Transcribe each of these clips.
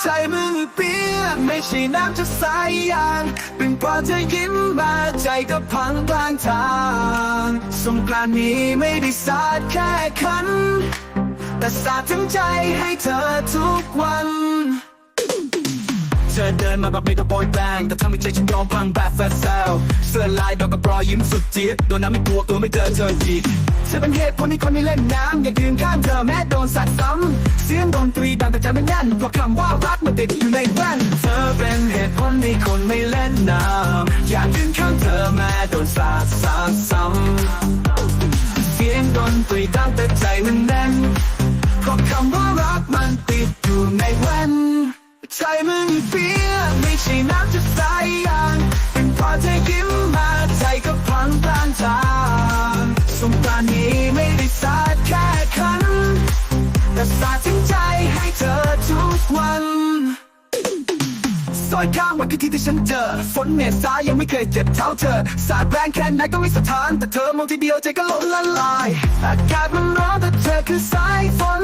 ใจมึงเปียกไม่ใช่น้ำจะใสายยางเป็นเพราะเธอยิ้มมาใจก็พังกลางทางสงกรานต์นี้ไม่ได้สาดแค่คัน แต่สาดทั้งใจให้เธอทุกวัน ธอเดินมาแบบไม่ต้องโปรยแปลงแต่ทำให้ใจฉันยอมพังแบบแฟร์เซลเสื้อลายดอกกับรอยยิ้มสุดจี๊ดโดนน้ำไม่กลัวตัวไม่เจอเธอจีบเธอเป็นเหตุผลที่คนไม่เล่นน้ำอยากยืนข้างเธอแม้โดนสัตว์ซ้ำเสียงดนตรีดังแต่ใจไม่แน่นเพราะคำว่ารักมันติดอยู่ในแว่นเธอเป็นเหตุผลที่คนไม่เล่นน้ำอยากยืนข้างเธอแม้โดนสาดสาดซ้ำเสียงดนตรีดังแต่ใจมันแน่น อยข้างวันคือที่ที่ฉันเจอ ฝนเมษายังไม่เคยเจ็บเท่าเธอ สาดแรงแค่ไหนก็ไม่สะท้าน แต่เธอมองทีเดียวใจก็ล้นละลาย อากาศมันร้อนแต่เธอคือสายฝน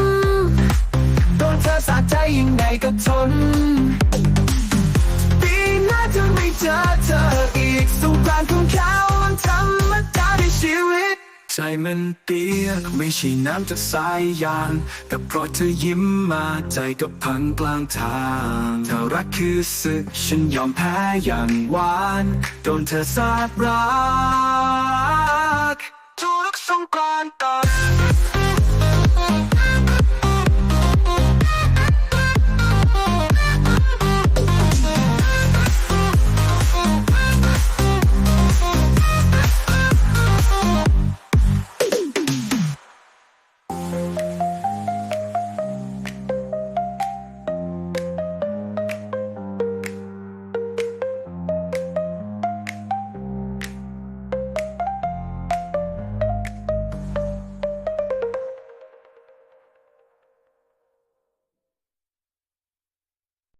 โดนเธอสาดใจยังไงก็ทนปีหน้าจะไม่เจอเธออีกสุกรารของเขา ใจมันเปียกไม่ใช่น้ำจากสายยาง แต่เพราะเธอยิ้มมาใจก็พังกลางทางถ้ารักคือศึกฉันยอมแพ้อย่างหวานโดนเธอสาดรักทุกสงกรานต์ต่อ